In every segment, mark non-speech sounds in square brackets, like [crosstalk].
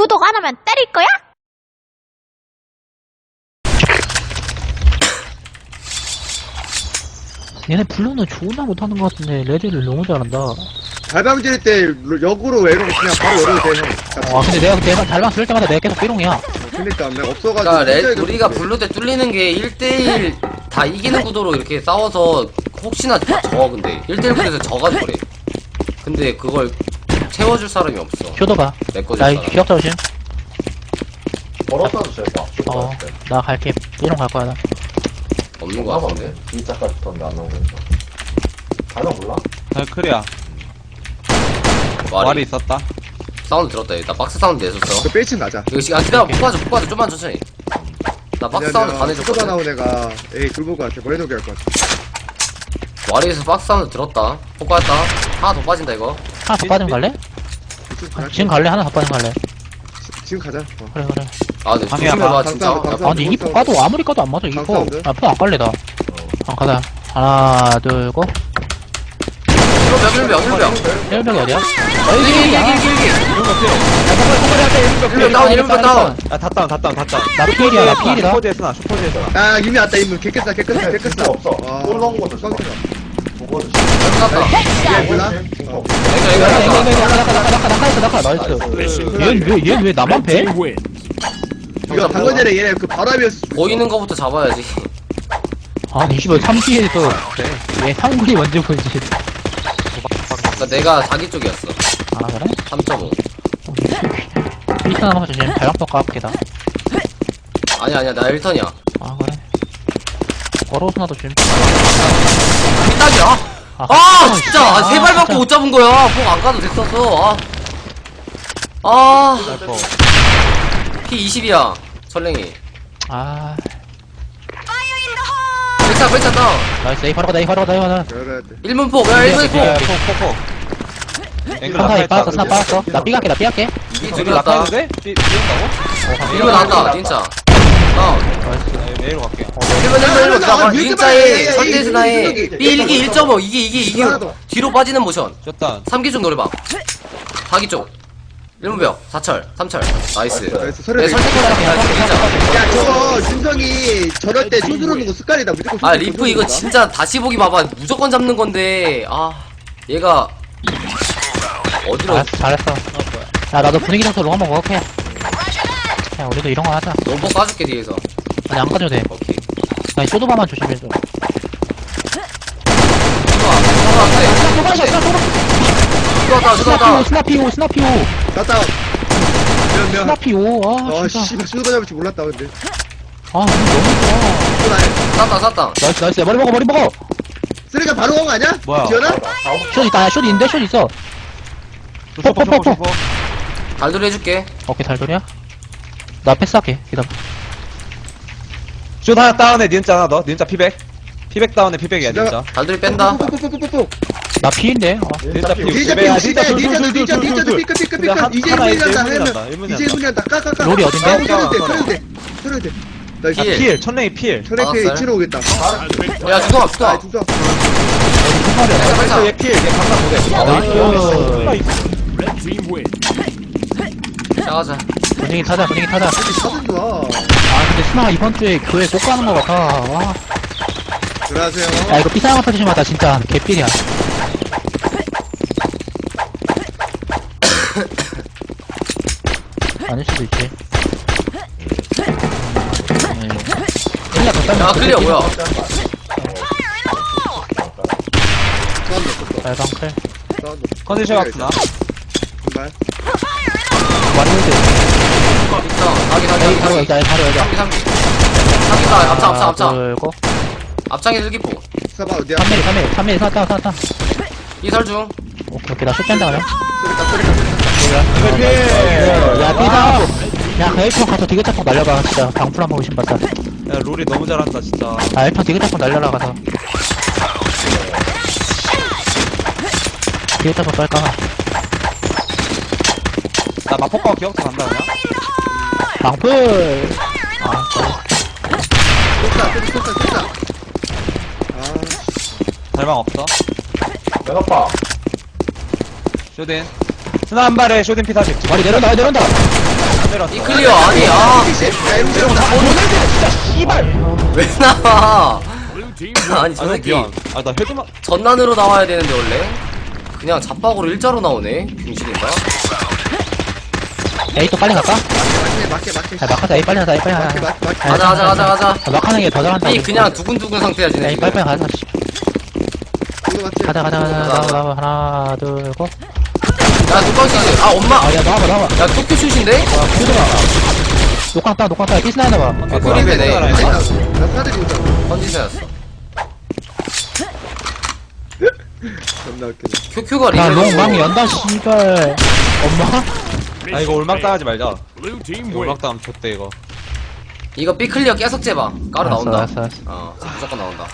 구독 안 하면 때릴 거야? 얘네 블루는 존나 못하는 것 같은데 레드를 너무 잘한다. 달방 지를 때 역으로 외로 그냥 바로 형. 아 근데 내가 내가 달방 쓸 때마다 내가 계속 삐롱이야. 그러니까 내가 없어가지고. 그러니까 레, 우리가 블루 때 뚫리는 게 1대1 다 이기는 구도로 이렇게 싸워서 혹시나 다 져 근데 1대1 구도에서 져가지고 그래 근데 그걸 채워줄 사람이 없어 쇼도가. 나 사람 기억자 조심. 걸어서도 될까? 어, 나 갈게. 삐롱 갈 거야 나. 없는 거 같은데 B자까지 던데 안 있어. 가나 몰라? 아, 크리야. 말이, 말이 있었다. 사운드 들었다 얘. 나 박스 사운드 내줬어 그 빼친 가자. 이거 시, 아 기다려 폭 빠져 폭 빠져 좀만 천천히 나 박스 사운드 반해줬거든 나온 애가 에이 굴보 것 같아. 머리 녹이 할것 같아. 와리에서 박스 사운드 들었다 폭 빠졌다 하나 더 빠진다 이거 하나 더 빠지면 갈래? 아, 지금 갈래? 하나 더 빠지면 갈래? 지금 가자. 어. 그래 그래. 아 근데 방해야, 조심해봐 방- 진짜 아 근데 이포 까도 아무리 까도 안 맞아 이포. 감사합니다. 아포 안 갈래 나. 아 가자. 하나 둘고 일병 일병 일병 일병이 어디야? 일기 일기 일기 일병 다운 일병 다운 야, 다 다운, 다 다운, 다 다운. 나 필이야 나 필이다. 슈퍼제스나, 슈퍼제스나. 아 이미 왔다 이미 개끗다 개끗다 개끗다. 없어. 것도 있어. 깜짝이야. 보고 끝났다 나이스. 얘왜얘 왜 나만 패? 이거 방금 전에 얘네 그 바로 앞이었어. 보이는 거부터 잡아야지 아니 씨발 3기에서 얘 상군이 먼저 보이지. 그러니까 내가 자기 쪽이었어 아 그래? 3.5 삐스 하나 조심. 발광도 까맣게다. 아니 아니야 나 1턴이야 아 그래. 걸어서 나도 지금. 삐딱이야 아 진짜 아, 세 발밖에 못 잡은 거야 폭안 가도 됐었어 아. 아 P 20이야 설랭이 아 백차 백차 다운 나이스 에이 바로 가다 에이 바로 가다 에이 바로 가다. 열어야 돼. 1문 폭 야, 1문 야, 폭 폭, 폭, 폭. 앵글 상사 에. 빠졌어 나 빠졌어. 나 삐갈게 나 삐갈게. 이 이거 둘이 갔다 낙하해도 돼? 삐, 삐온다고? 1문 나왔다 진짜 다운 네, 내일로 갈게. 1문 1문 1문 나 아, 닌자에 설대스나에 여기. B 1기 1.5 이게 이게 이게. 뒤로 빠지는 모션 졌다. 3기 쪽 노래방 4기 쪽 1문벽 4철 3철 나이스 나이스 서류 내 내. 설대스나 진짜 야 저거 준성이 저럴 때 놓는 거 습관이다 무조건. 아 손으로 리프 이거. 진짜 다시 보기 봐봐 무조건 잡는 건데 아 얘가 어디로 잘했어. 야 나도 분위기 장소로 한번 먹을게. 야 우리도 이런 거 하자. 롱포 까줄게 뒤에서 아니 안 가져도 돼. 오케이 나 쇼도바만 조심해줘. 들어왔다 들어왔다 스나피오 스나피오 갔다. 와. 몇 명. 스나피오 아아 진짜. 씨발 수도 잡을 줄 몰랐다 근데. 아 너무 좋아. 또 나해. 쐈다 쐈다 나이스 나이스 머리 먹어 머리 먹어. 쓰리가 바로 온거 아니야? 뭐야? 지현아? 쇼 있다 쇼 있는데 쇼 있어. 슈퍼, 슈퍼, 슈퍼. 달돌이 해줄게 오케이 달돌이야. 나 패스할게. 기다려. 슛 하나 다운해, 니은자 하나 더. 니은자 피백. 피백 다운해, 피백이야? 니은자. 달돌이 뺀다. 나 피인데. 어. 니은자 피백. 닌자 둘, 닌자 둘, 삐끗 삐끗 근데 삐끗 한- 이제 하나 1분이 이제 난다 1분이 해면 난다, 1분이 이제 난다. 1분이 난다 까까까 롤이 어딘데? 서려도 돼 서려도 돼 서려도 돼 나 이거 필. 필, 천랭이 필. 천액회 알았어요. 이치로 오겠다 야 주동아 아 주동아 중성 그래서 얘 필, 얘 강남 못해. 아, 나이스. 시작하자 분위기 타자 분위기 타자. 사진 아 근데 스나 이번 주에 교회 꼭 가는 거 같아. 와. 들어가세요 야 이거 삐사랑 터지시마다 진짜 개삘이야. 아닐 수도 있지. 음. 클리어 더 따면 야 클리어 뭐야 빨강 클. 컨디션 같구나. 정말 완료 돼. 있다 사기 여기 바로 사기 여기다 바로 여기다. 사기 사기 사기다 앞장 앞장 앞장 들고 앞장에 일기포 사봐 어디야 3mm 3mm 3mm 사왔다 사왔다. 이설 중 오케이 오케이 나 쇼짠다 그냥. 쏘리까 쏘리까 이거 필. 야 삐사. 야 그일평 가서 디귿자폭 날려봐 진짜 방풀 한번 의심 받자. 야, 롤이 너무 잘한다, 진짜. 아 일평 디귿자폭 날려라 가서. 디귿자폭 빨까. 나 마포과 기억도 간다, 그냥. 방풀. 아 쏘다 쏘다 쏘다 쏘다 아 달방 없어. 면허파. 쇼딘. 스나 한 발에 쇼딩 피 다시. 머리 내려온다 머리 내려온다. 이 클리어 아니 아야 에롱 이러고 다다 진짜 씨발. 왜 나와 아니 저 아, 새끼 미안. 아, 나 헤드만. 전난으로 나와야 되는데 원래 그냥 잡박으로 일자로 나오네 병신인가? A 또 빨리 갈까? 맞게 맞게 맞게 자 막하자. A 빨리 하자 A 빨리 하자. 맞게 맞게 맞게 가자 가자 가자 가자. 아, 막하는 게 더 잘한다 이 그냥 두근두근 상태야 야 지금 빨리 빨리 가자 씨. 이거 맞지 가자 가자 가자 가자. 나와 나와 하나 둘고. 야 누가시지 아 엄마! 아야 나와봐 나와봐. 야 도쿄 슛인데? 슈드라 녹광 따 녹광 따. 피스나 해놔봐. 아, 그림배네. 나 사드리고 있잖아. 컨디션이었어. [laughs] 존나 웃기네. 큐큐가 야 리얼 롱망 연다 씨발 엄마? 아, 이거 올막 당하지 말자. Blue team 이거 win. 올막 당하면 좋대, 이거. 이거 삐클리어 계속 재봐. 까로 나온다. 알았어, 알았어. 어 무조건 나온다.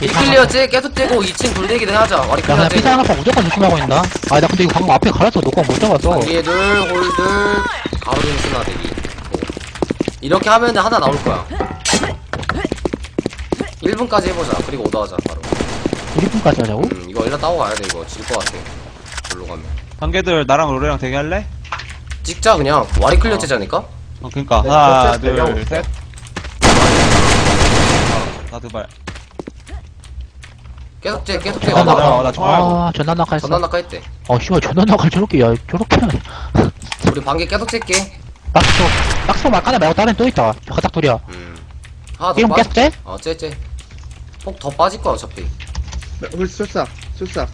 삐클리어 째 계속 째고 2층 돌리기도 하자. 와리 야 클리어 그냥 피사랑 거 무조건 조심하고 있다 아나 근데 이거 방금 앞에 가려서 녹광 못 잡았어. 위에들 홀들 가로등 스나 대기. 이렇게 하면 하나 나올 거야. 1분까지 해보자. 그리고 오더 하자 바로. 1분까지 하자고? 음 이거 일단 따고 가야 돼 이거. 질것 같아. 별로 가면 관계들 나랑 로레랑 대기할래? 찍자 그냥. 와리 클리어 째자니까? 어, 그니까. 네, 하나, 저 둘, 대기하고 셋. 나두 발. 계속 째 계속 째 어, 나, 오더 나, 나 총알. 아 전난 낙하 했어. 전난 낙하 했대. 어 씨발 전난 낙하 저렇게 야 저렇게 우리 반개 계속 째게. 딱소 딱소 말까네 말고 다른 또 있다. 바닥돌이야. 음. 하나 더 게임 빠져 계속 째? 어째째폭 더 빠질 거야 어차피. 우리 쏠사 쏠사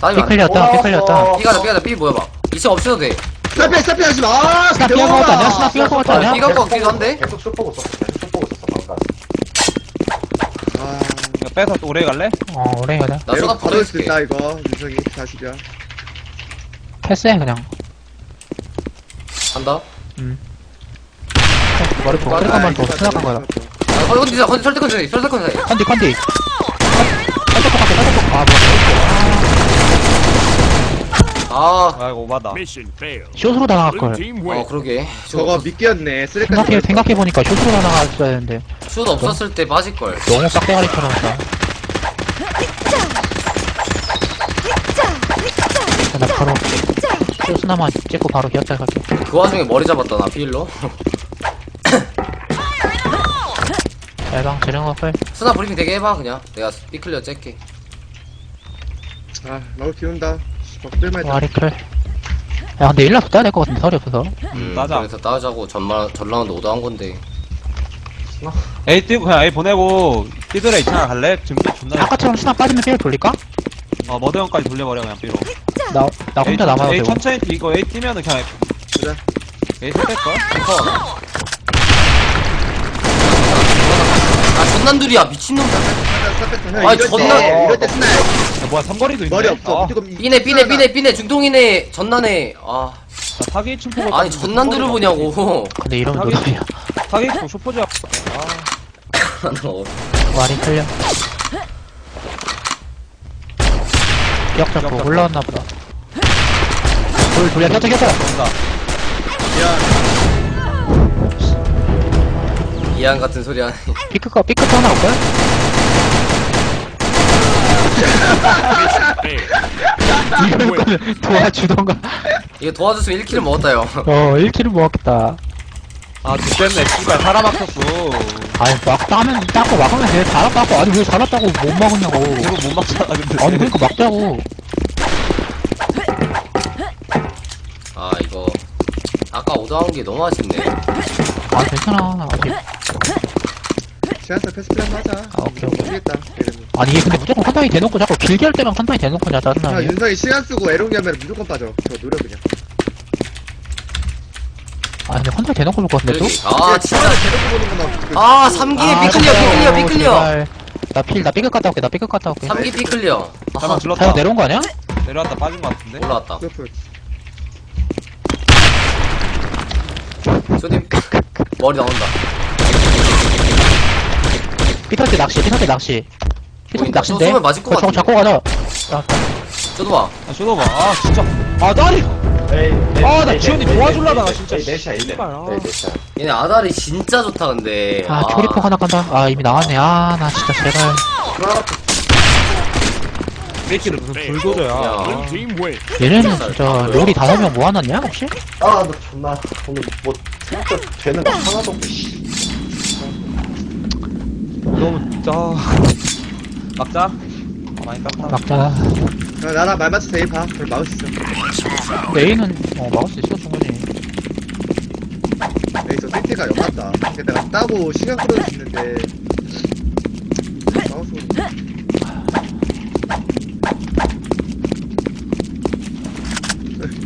다이브 안 피클리었다 피클리었다 삐가자 삐가자 삐 모여봐. 이제 없어도 돼. 스나피 스나피 하지 마. 스나 삐가 먹었다. 내가 스나 삐가 먹었다. 아, 아니야? 삐가 거 같기도 한데? 계속 슛 보고 있었어. 계속 슛 보고 있었어, 방금. 아 이거 빼서 또 오래 갈래? 어 오래 가자. 나 에롱 쏟아 바로 버려줄게. 있다 이거. 윤성이 다시야. 패스해 그냥. 간다. 머리 보고 맞아, 그래 한번 더. 생각한 거다. 아, 컨디 컨디 컨디 설득 컨디 설득 컨디 컨디 컨디. 컨디 똑같아 컨디 똑같아. 아 뭐야 아, 아, 이거 오바다. 숏으로 다 나갈 Blue 걸. team 어 win. 그러게. 저거 미끼였네. 쓰레기 생각해 생각해 보니까 숏으로 다 나갔어야 되는데. 슛 없었을 때 빠질 걸. 너무 빡대가리처럼 했다. 나 바로. 숏스나만 찍고 바로 기어짤 갈게. 그 와중에 머리 잡았다 나 피일로 대방 재령어 펄 스나 브리핑 되게 해봐 그냥. 내가 삐클리어 째게. 아 너무 비운다 와 리클 야 근데 일라서 따야 될 것 같은데 서리 없어서 음, 따자. 그래서 따자고 전마 전라운드 오더한 건데 A 뛰고, 그냥 A 보내고, 띠들에 2차 갈래? 지금 존나. 아까처럼 스나 빠지면 삐를 돌릴까? 어, 머드 형까지 돌려버려, 그냥 B로. 나, 나 혼자 남아도 A 되고 천천히 뛰, 이거 A 뛰면은 그냥 그래 A 뺄걸? 아 전난둘이야 미친놈 형 아이, 이럴 존나- 때 이럴 때 스나 야, 뭐야, 삼거리도 있네. 머리 없어. 아, 무조건 이- 삐네 삐네 삐네 삐네 중동이네 전난에. 아. 나 사기 춤포고. 아니 전난둘을 보냐고. 근데 이러면 노답이야. 사기 춤 쇼포즈. 아, 너 와리 클려. 기억 잡고 기억 올라왔나 보다. 돌 돌려 겼다 겼다 온다. 이안 같은 소리 하네 삐끗가 삐끗 하나? Failed. 이럴 거면 도와주던가 이거 도와줬으면 1킬을 먹었다 요 어 1킬을 먹었겠다 아, 죽겠네. 씨발, 사람 막혔어. 아니 막 따면 따고 막으면 돼 살았다고 아니 왜 살았다고 못 막았냐고 이거 못 막잖아, 근데. 아니 그러니까 막자고 아 이거 아까 오더한 게 너무 아쉽네 아 괜찮아 아직 시간차 패스 플랜 하자. 아, 오케이, 오케이. 이러면. 아니 이게 근데 무조건 컨타이 대놓고 자꾸 길게 할 때만 컨타이 대놓고 자아 짜증나게 윤성이 시간 쓰고 에롱이 하면 무조건 빠져. 저 노려 그냥. 아 근데 컨타이 대놓고 볼 것 같은데 또? 아 진짜. 데리고 보는 거나 그- 아 3기에 삐클리어 삐클리어 삐클리어 나필 나 삐끗 갔다 올게 나 삐끗 갔다 올게. 3기 삐클리어 잠깐 아 질렀다. 사용 내려온 거 아니야? 내려왔다 빠진 거 같은데? 올라왔다. 그렇고 쇼딘 머리 나온다 때 낚시 때 낚시 때 보인다. 낚시인데? 쏘면 맞을 것 같은데. 잡고 가자 야, 저도 봐 아, 쇼도봐. 아, 진짜. 아, 딸이! 에이, 에이, 아, 나 지원이 도와주려다가 진짜 에이, 넷. 씨발, 아. 얘네 아다리 진짜 좋다 근데 아 초리폭 하나 간다 아 이미 나왔네 아 나 진짜 제발 새끼들 무슨 불도저야. 야. Blue team win. 얘네는 진짜 롤이 다섯 명 모아놨냐 혹시? 아, 너 존나 오늘 뭐 진짜 되는 거 하나도 없고 씨. 너무 진짜. 막자. 아, 많이 깎아. 막자 야, 나랑 말 맞춰서 A 봐. 그럼 막을 수 있어. 근데 A는 어 막을 수 있어 충분히 여기서 세트가 영맞다. 그러니까 내가 따고 시간 끌어줄 수 있는데. 싸워서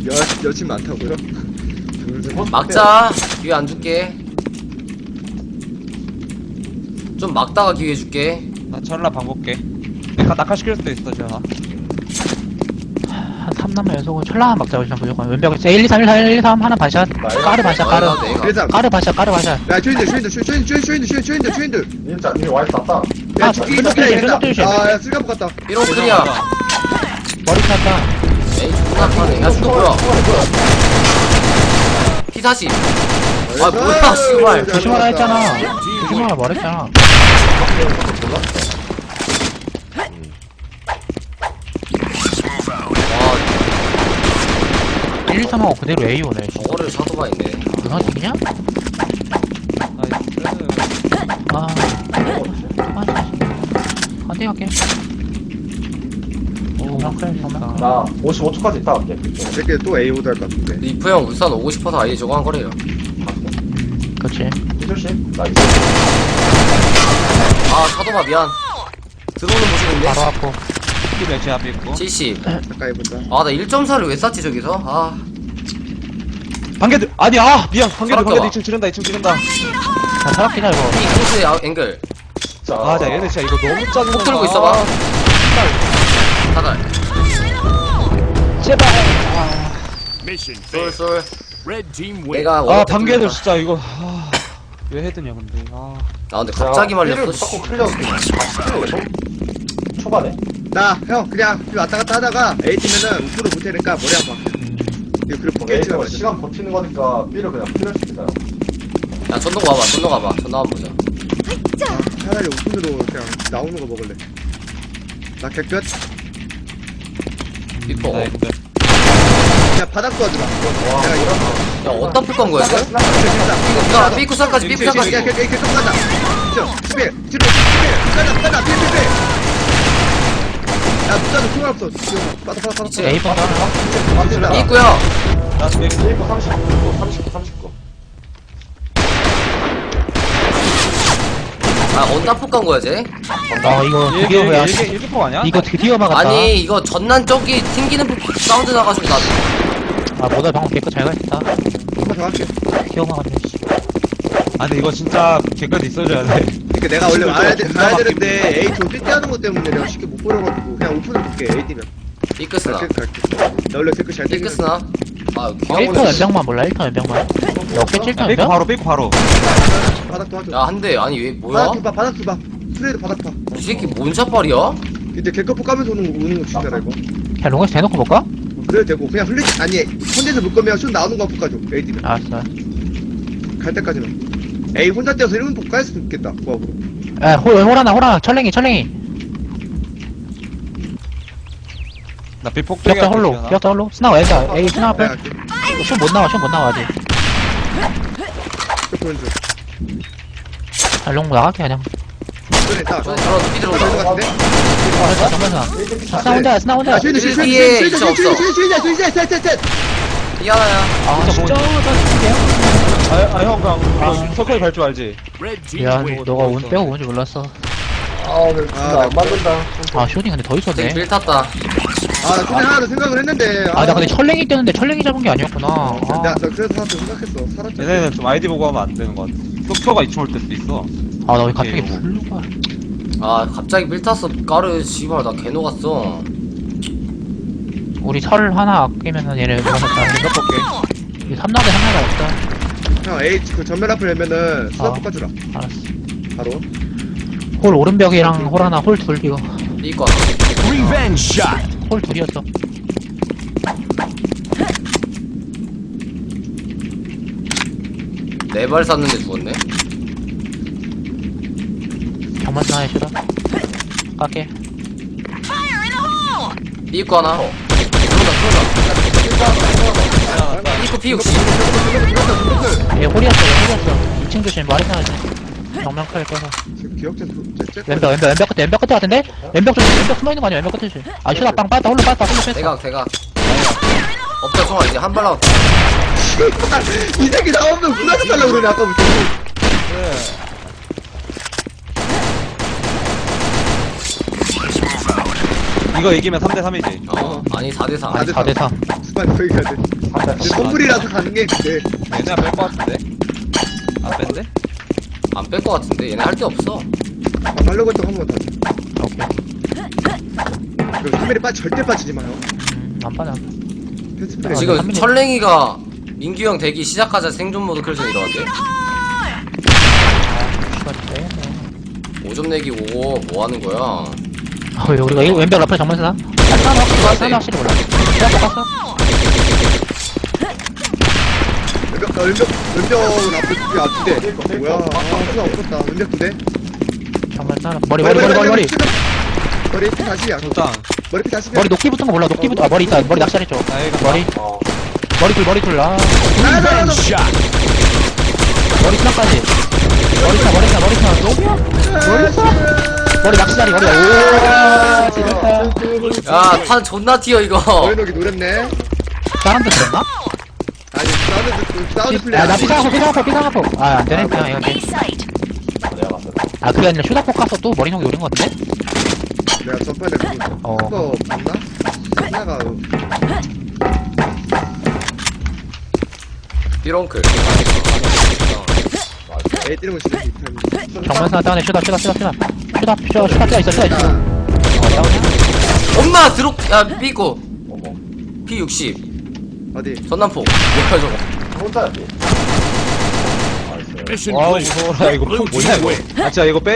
여, 여친 많다고요? 막자 기회 안 줄게 좀 막다가 기회 줄게. 나 철라 방 볼게. 내가 낙하 시킬 수도 있어, 지현아. 한 3남면 연속은 철라만 막자 그냥 무조건. 왼벽에 1, 2, 3, 1, 4, 1, 2, 3 하나 반샷. 까르 반샷 까르. 아, 내가. 까르 반샷 까르 반샷. 야 쇼인들 쇼인들 쇼- 쇼인들 쇼인들 쇼인들 쇼인들 쇼인들 진짜 니 와이프 땄다. 야 아, 죽기 왼쪽 죽기 왼쪽 조심. 아야 쓸가복 같다. 삐롱 클리어 머리 탔다. 에이 존나 파네 야 죽어 뭐야? 피사시. 아 뭐야 씨발. 조심하라 했잖아. 조심하라 말했잖아. 와 1, 2, 3하고 그대로 A 오네 씨. 저거를 사도가 있네 그건 이냐 나이스. 아 한대 갈게 오 그래 정말 나 55초까지 있다 갈게. 이렇게 또 A 오더 할것 같은데 리프 형 울산 오고 싶어서 아예 저거 한 거래요 음 그치 조심. 나 이제 아 사도가 미안 들어오는 모습인데 바로 앞고 키 매치 앞에 있고. 70 가까이 보자 아 나 1.4를 왜 쐈지 저기서 아 반개들, 아니, 아! 미안. 반개들. 반개들 2층 지른다, 2층 지른다. 자 사락기다 이거 이 코스의 아, 앵글 진짜. 아, 자, 얘네 진짜 이거 너무 짜증나. 폭 들고 있어봐 사달 제발 Mission failed. 쏠쏠. 내가 아, 반개들. 진짜 이거. 아, 왜 헤드냐, 근데. 아. 아 근데 갑자기 말렸어 씨. 자꾸 [laughs] 풀려. 초반에. 나 형 그냥 이 왔다 갔다 하다가 A 팀면은 우프로 못해니까 머리 아파 이거 그리고 포켓 에이가 그랬잖아 시간 버티는 거니까 B를 그냥 수 있다. 야 전동 와봐 전동 와봐 전동 한번 보자 아, 차라리 우픈으로 그냥 나오는 거 먹을래 나 개끝 리퍼 나야근 데. 그냥 바닥 도와주라 내가 이거 어디다 풀건 거야 이거? 야 삐꾸산까지 삐꾸산까지 그냥 그냥 계속 가자 저 집에 집에 집에 가자 가자 삐 삐 삐 야, 문자도 총알 없어. 지금 빠다 빠다 빠다. A 번 맞지라. 삐꾸야 나 지금 A고 39, 39, 39. 아 어디다 풀건 거야 쟤? 아 이거 드디어 야 일개, 일개 폭 아니야? 이거 드디어 막았다 아니 이거 전난 저기 튕기는 부- 사운드 나가지고 나 아 모델 방금 개껏 잘 갔다 한번 더 할게. 막았네 씨. 아, 근데 이거 진짜 개까지 있어줘야 돼. 그러니까 내가 원래 와야, 돼, 존나 막히고. 되는데 A 좀 삐때하는 것 때문에 내가 쉽게 못 보여가지고 그냥 오픈을 볼게 A 뛰면. 갈게. 나 원래 댓글 잘 떼기는. 삐끄스나 아 1턴 연병만 몰라 1턴 연병만 몇개 7턴 야, 삐고 연병? 바로, 삐고 바로. 바닥 도와줘. 야 한대 아니 왜 뭐야? 바닥 두봐 바닥 두봐. 트레이드 바닥 봐. 이 새끼 뭔 샷발이야? 이제 개커프 까면서 오는 거 오는 거 진짜라 이거. 야 롱에서 대놓고 볼까? 그래도 되고 그냥 흘리 아니 혼자서 볼 거면 슛 나오는 거 볼까 줘 A 뛰면. 알았어 갈 때까지는. A 혼자 뛰어서 1분 볼까 했으면 좋겠다. 뭐야 홀, 홀하나 홀하나. 철랭이 철랭이. 나 삐폭 기억자 홀로 기억자 홀로. 스나 왼다 A 스나 앞에. 슛못 나와 슛못 나와 아직. 슛 보여줘. 잘롱 나갈게 그냥 그래 다. 저삐 될것 들어온다 같은데? 알았어 정면사 스나 혼자야 스나 혼자야 슈인드, 없어. 슈인드, 슈인드, 슈인드, 슈인드, 셋, 셋, 셋. 미안하야 아 진짜 나 아, 아, 형, 그냥, 아, 서클 갈 줄 알지? Red team 야. 너, 너가 온 빼고 온줄 몰랐어 아, 진짜 아, 안 맞는다. 아 쇼딩 근데 더 있었네 빌 탔다 아, 나 근데 하나 더 생각을 했는데. 아 나 근데 철랭이 뛰었는데 철랭이 잡은 게 아니었구나 나, 아, 나 그래서 하나 더 생각했어. 살았지. 얘네는 좀 아이디 보고 하면 안 되는 것 같아. 속표가 2층 올 때도 있어. 아, 나왜 갑자기 블루가 아 갑자기 빌 탔어 까르 씨발 나 개노갔어 우리 철 하나 아끼면은 얘네 [laughs] 들어갔다 이거 볼게. 이 3라대 하나가 없다 형, A 그 전면 앞을 열면은 수납 아. 바꿔주라. 알았어 바로. 홀 오른벽이랑 홀 하나 홀둘 이거 Revenge shot. 홀 둘이었어 네발 쐈는데 죽었네 슈다. 깎게. B 입고 하나. 들어온다, 들어온다. B 60. 얘 홀이었어 얘 홀이었어. 2층 조심 머리 상하지. 정면 클 꺼서 지금 쟤- 왼벽 왼벽 왼벽 끝에 왼벽 끝에 같은데? 왼벽 조심 왼벽 숨어있는 거 아니야? 왼벽 끝에 조심 아 슈다 빵 빠졌다. 홀로 빠졌다. 홀로 뺐어 대각, 대각. 없다, 총알. 이제 한발 남았다. [laughs] 이 새끼 나오면 군화도 달라고 그러네 아까부터 이거 이기면 3대 3이지. 어, 아니, 4대 4. 아니 4대 3 수반 더 얘기해야 돼 근데 선불이라서 가는 게 근데 얘네가 뺄것 같은데? 안 뺀대? 안뺄 것 같은데? 얘네 할 게 없어. 아, 하려고 했던 한번 다시 오케이 그리고 카메라 빠 절대 빠지지 마요 음안 빠져 패스플레이 아, 지금 삼민이- 철랭이가 민규 형 대기 시작하자 생존 모드 컬전 이러는데? 슈다 되겠네 5점 내기 오고 뭐 하는 거야? 어 우리가 이 왼벽 라플 쓰나? 아 싸움 확실히 몰라 내가 왼벽 왼벽 왼벽은 앞에 두개 앞두대 뭐야 아 수가 없었다 왼벽 두대 정면 싸움 머리 머리 머리 머리 머리. 머리 피 다시 야 일단, 머리 피 다시 머리 녹기 붙은 거 몰라. 녹기 붙은 아 머리 있다. 머리 나 이거 머리. 어. 머리 둘 머리 Revenge shot. 머리 스나까지. 머리 스나 머리 스나 머리 스나 녹이야 머리 스나 머리 낚시자리 머리 오 지렸다 야, 탄 존나 튀어, 이거. 머리 녹이 노렸네 사람들 들었나? 아니 사운드 사운드 플레이 야나 피상하포 피상하포 피상하포 아 안되네 그냥 내가 갔어. 아 그게 아니라 슈다포 가서 또 머리 녹이 노린 거 같은데? 내가 전판에 어. 그거 봤나? 하나가 삐롱클. 애 때리고 다운해 슈다 슈다 슈다 슈다 슈다 슈다 슈다 슈다 있어 슈다 있어 어 다운이야? 엄마, 드롭, 야, 삐고. P60. 어디 전남포. 뭐야, 저거. 혼자였지. Mission 와우. 이거 뭐냐, team 이거. 아, 진짜 이거 빼.